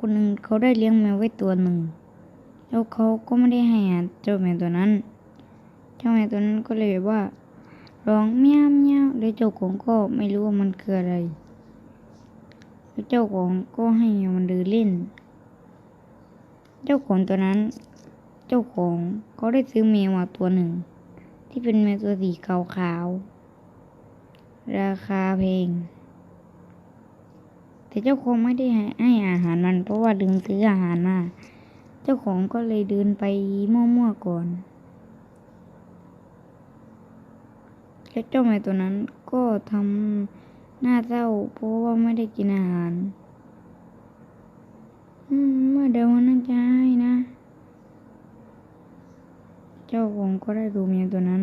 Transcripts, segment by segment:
คนหนึ่งเขาได้เลี้ยงแมวไว้ตัวหนึ่ง แล้วเขาก็ไม่ได้ให้อาหารเจ้าแมวตัวนั้น เจ้าแมวตัวนั้นก็เลยว่าร้องเมี้ยวเมี้ยวแล้วเจ้าของก็ไม่รู้ว่ามันคืออะไร แล้วเจ้าของก็ให้มวมันเดินเล่น เจ้าของตัวนั้น เจ้าของเขาได้ซื้อแมวมาตัวหนึ่ง ที่เป็นแมวตัวสีขาวๆราคาแพง แต่เจ้าของไม่ได้ให้อาหารมัน เพราะว่าลืมซื้ออาหารมา เจ้าของก็เลยเดินไปมั่วๆก่อน แล้วเจ้าแมวตัวนั้นก็ทำหน้าเศร้า เพราะว่าไม่ได้กินอาหารอืมเมื่อเดี๋ยววันนั้นจะให้นะ เจ้าของก็ได้ดูแมวตัวนั้น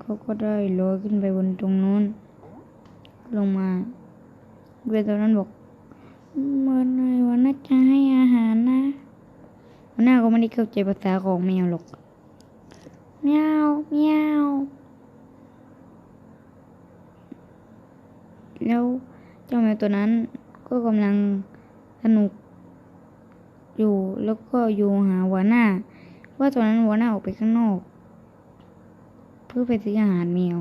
เขาก็ได้ลอยขึ้นไปบนตรงนู้น ลงมาเวทตัวนั้นบอกเมื่อไหรวันน่าจะให้อาหารนะวันหน้าก็ไม่ได้เข้าใจภาษาของแมวหรอกเมียวเมียวแล้วเจ้าแมวตัวนั้นก็กำลังสนุก อยู่แล้วก็อยู่หาหัวหน้า ว่าตอนนั้นหัวหน้าออกไปข้างนอก เพื่อไปซื้ออาหารแมว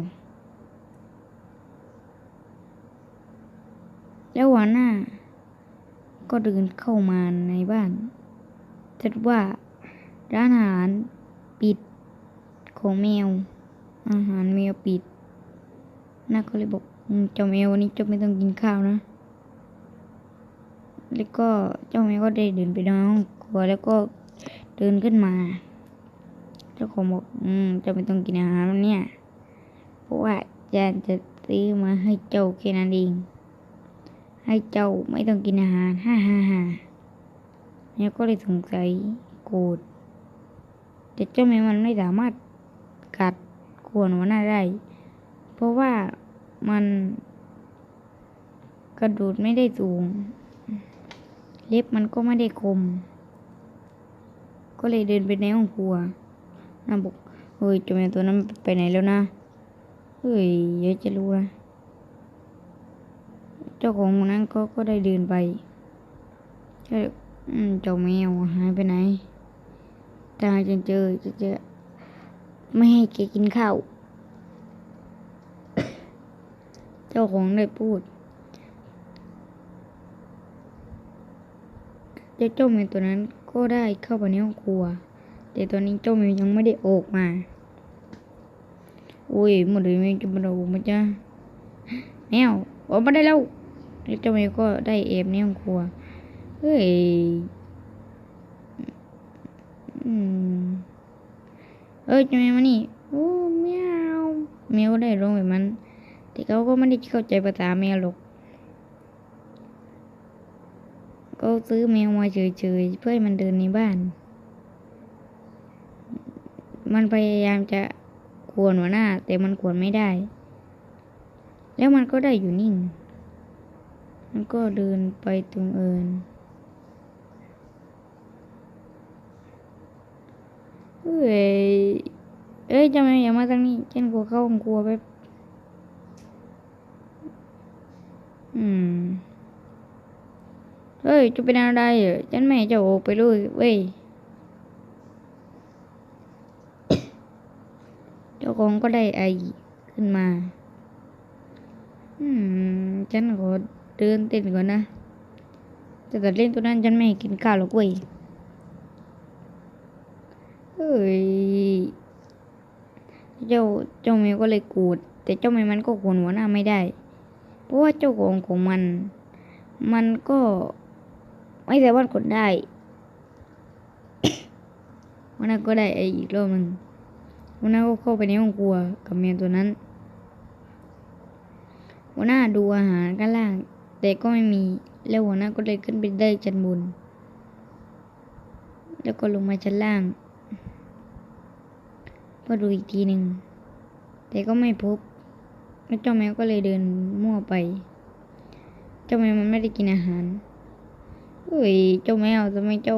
แล้วหัวหน้า ก็เดินเข้ามาในบ้านจะว่าร้านอาหารปิดของแมว อาหารแมวปิดน้าก็เลยบอกเจ้าแมววันนี้เจ้าไม่ต้องกินข้าวนะ แล้วก็เจ้าแมวก็ได้เดินไปในห้องครัวแล้วก็เดินขึ้นมา จ้าของบอกอืมจ้าไม่ต้องกินอาหารวันเนี่ย เพราะว่าจานจะซื้อมาให้เจ้าแค่นั้นเอง ให้เจ้าไม่ต้องกินอาหารฮ่าฮ่าฮ่าเนี่ยก็เลยสงสัยโกรธแต่เจ้าแมวมันไม่สามารถกัดขวนหัวหน้าได้ เพราะว่ามันกระโดดไม่ได้สูง เล็บมันก็ไม่ได้คม ก็เลยเดินไปในห้องครัว น้าบอกเฮ้ยจ้าแมตัวนั้นไปไหนแล้วนะ เฮ้ยเดี๋ยจะรู้นะ เจ้าของนั้นก็ก็ได้เดินไปเจ้าแมวหายไปไหนตาจนเจอจะเจอ ไม่ให้แกกินข้าว เจ้าของได้พูดเจ้าแมวตัวนั้นก็ได้เข้าไปในห้องครัว แต่ตอนนี้เจ้าแมวยังไม่ได้ออกมาโอ้ยหมดเลยแมวจะมาดูมาจ้าแมวออกมาได้แล้วแล้วเจ้าแมวก็ได้เอฟในห้องครัวเฮ้ยอืมเอ้ยเจ้าแมวมานี่โอ้แมวแมวได้ร้องแบบมันแต่เขาก็ไม่ได้เข้าใจภาษาแมวหรอกก็ซื้อแมวมาเฉยๆเพื่อให้มันเดินในบ้าน มันพยายามจะขวนหัวหน้า แต่มันขวนไม่ได้ แล้วมันก็ได้อยู่นิ่ง มันก็เดินไปตรงเอินเอ้ย เอ้ยจำไมอย่ามาทางนี้ฉันกลัวเข้าห้องครัวไปอืม เฮ้ย จะเป็นอะไรเหรอฉันไม่จะออกไปเลยเว้ย เจ้าของก็ได้ไอขึ้นมา อืม ฉันขอเดินเต้นก่อนนะ แต่ตัดเล่นตัวนั้นฉันไม่กินข้าวหรอกเว้ย เฮ้ย เจ้าเจ้าแมวก็เลยกูด แต่เจ้าแมวมันก็ขนหัวหน้าไม่ได้ เพราะว่าเจ้าของของมัน มันก็ ไม่สามารถกดได้ วันนั้นก็ได้ไออีกรอบหนึ่ง วันนั้นก็เข้าไปในห้องครัวกับแมวตัวนั้น หัวหน้าดูอาหารข้างล่าง แต่ก็ไม่มี แล้วหัวหน้าก็เลยขึ้นไปได้ชั้นบน แล้วก็ลงมาชั้นล่างเพื่อดูอีกทีหนึ่ง แต่ก็ไม่พบแล้วเจ้าแมวก็เลยเดินมั่วไป เจ้าแมวมันไม่ได้กินอาหารเฮ้ย เจ้าแมวทำไมเจ้า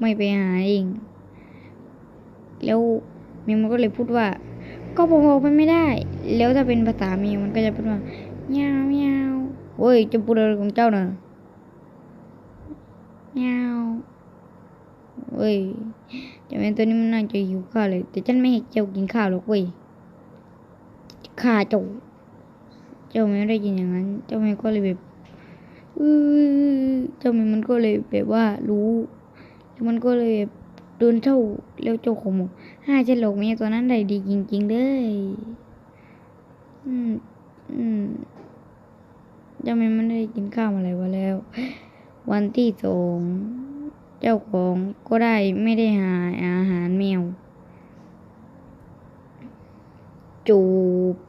ไม่ไปหาเอง แล้ว แมวมันก็เลยพูดว่า ก็ผมบอกมันไม่ได้ แล้วถ้าเป็นภาษาแมวมันก็จะเป็นว่าเมียวเมียวโอ้ยจะพูดอะไรของเจ้าน่ะเมียวเว้ยเจ้าแมวตัวนี้มันน่าจะหิวข้าวเลย แต่ฉันไม่ให้เจ้ากินข้าวหรอกเว้ยข้าเจ้าเจ้าแมวได้ยินอย่างนั้น เจ้าแมวก็เลยแบบอื้อเจ้าแมวมันก็เลยแบบว่ารู้แล้วมันก็เลยแบบ เดินเท่าแล้วเจ้าของบอกฮ่าฉันหลอกแมวตัวนั้นได้ดีจริงๆเลยอืมอืมเจ้าแมวมันได้กินข้าวมาหลายวันแล้ว วันที่สองเจ้าของก็ได้ไม่ได้หาอาหารแมวจูบ